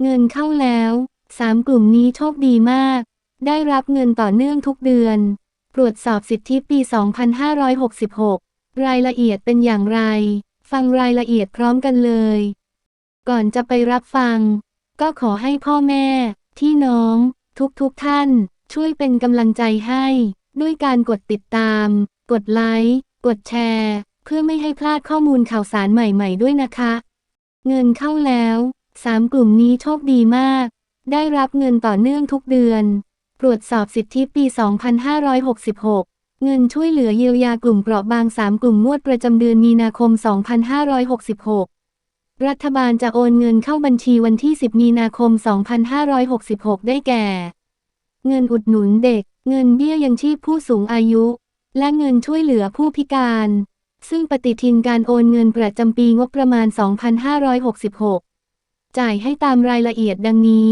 เงินเข้าแล้วสามกลุ่มนี้โชคดีมาก ได้รับเงินต่อเนื่องทุกเดือน ตรวจสอบสิทธิปี 2566 รายละเอียดเป็นอย่างไร ฟังรายละเอียดพร้อมกันเลย ก่อนจะไปรับฟัง ก็ขอให้พ่อแม่ ที่น้อง ทุกๆทท่าน ช่วยเป็นกำลังใจให้ ด้วยการกดติดตาม กดไลค์ กดแชร์ เพื่อไม่ให้พลาดข้อมูลข่าวสารใหม่ ๆ ด้วยนะคะ เงินเข้าแล้ว สามกลุ่มนี้โชคดีมาก ได้รับเงินต่อเนื่องทุกเดือน ตรวจสอบสิทธิปี 2566 เงินช่วยเหลือเยียวยากลุ่มเปราะบาง 3 กลุ่มงวดประจำเดือนมีนาคม 2566 รัฐบาลจะโอนเงินเข้าบัญชีวันที่ 10 มีนาคม 2566 ได้แก่ เงินอุดหนุนเด็ก เงินเบี้ยยังชีพผู้สูงอายุ และเงินช่วยเหลือผู้พิการ ซึ่งปฏิทินการโอนเงินประจำปีงบประมาณ 2566 จ่ายให้ตามรายละเอียดดังนี้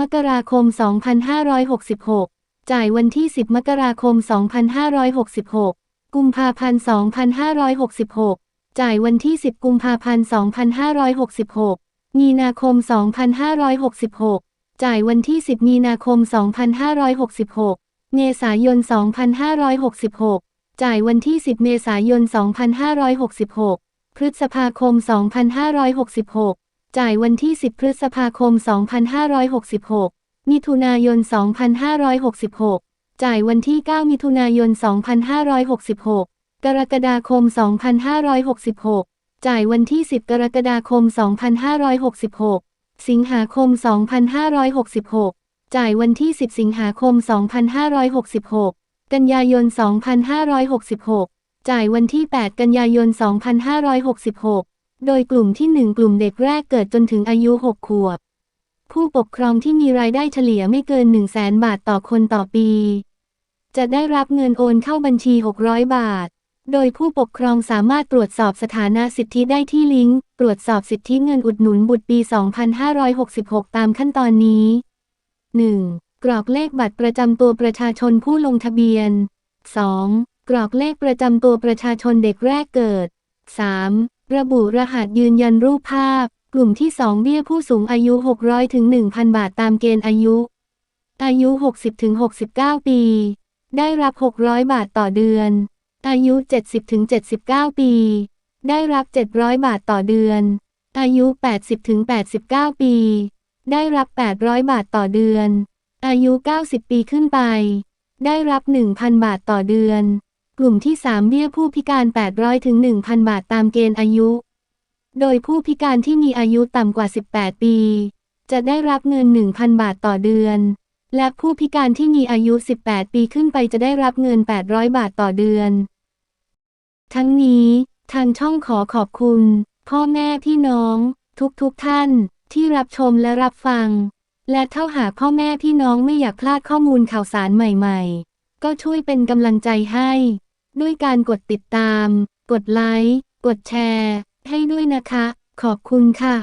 มกราคม 2566 จ่ายวันที่ 10 มกราคม 2566 กุมภาพันธ์ 2566 จ่ายวันที่ 10 กุมภาพันธ์ 2566 มีนาคม 2566 จ่ายวันที่ 10 มีนาคม 2566 เมษายน 2566 จ่ายวันที่ 10 เมษายน 2566 พฤษภาคม 2566 จ่ายวันที่ 10 พฤษภาคม 2566 มิถุนายน 2566 จ่ายวันที่ 9 มิถุนายน 2566 กรกฎาคม 2566 จ่ายวันที่ 10 กรกฎาคม 2566 สิงหาคม 2566 จ่ายวันที่ 10 สิงหาคม 2566 กันยายน 2566 จ่ายวันที่ 8 กันยายน 2566 โดยกลุ่มที่ 1 กลุ่มเด็กแรกเกิดจนถึงอายุ 6 ขวบ ผู้ปกครองที่มีรายได้เฉลี่ยไม่เกิน 1 0 0 0 0แสนบาทต่อคนต่อปี จะได้รับเงินโอนเข้าบัญชี 600 บาท โดยผู้ปกครองสามารถตรวจสอบสถานะสิทธิได้ที่ลิงก์ ตรวจสอบสิทธิเงินอุดหนุนบุตรปี 2566 ตามขั้นตอนนี้ 1. กรอกเลขบัตรประจำตัวประชาชนผู้ลงทะเบียน 2. กรอกเลขประจำตัวประชาชนเด็กแรกเกิด 3. ระบุรหัสยืนยันรูปภาพ กลุ่มที่ 2 เบี้ยผู้สูงอายุ 600ถึง1,000 บาทตามเกณฑ์อายุ อายุ 60ถึง69 ปี ได้รับ 600 บาทต่อเดือน อายุ 70ถึง79 ปี ได้รับ 700 บาทต่อเดือน อายุ 80ถึง89 ปี ได้รับ 800 บาทต่อเดือน อายุ 90 ปีขึ้นไป ได้รับ 1,000 บาทต่อเดือน กลุ่มที่ 3 เบี้ยผู้พิการ 800 ถึง 1,000 บาทตามเกณฑ์อายุ โดยผู้พิการที่มีอายุต่ำกว่า 18 ปี จะได้รับเงิน 1,000 บาทต่อเดือน และผู้พิการที่มีอายุ 18 ปีขึ้นไปจะได้รับเงิน 800 บาทต่อเดือน ทั้งนี้ ทางช่องขอขอบคุณ พ่อแม่พี่น้อง ทุกๆทท่านที่รับชมและรับฟัง และถ้าหากพ่อแม่พี่น้องไม่อยากพลาดข้อมูลข่าวสารใหม่ ๆ ก็ช่วยเป็นกำลังใจให้ ด้วยการกดติดตาม กดไลค์ กดแชร์ ให้ด้วยนะคะ ขอบคุณค่ะ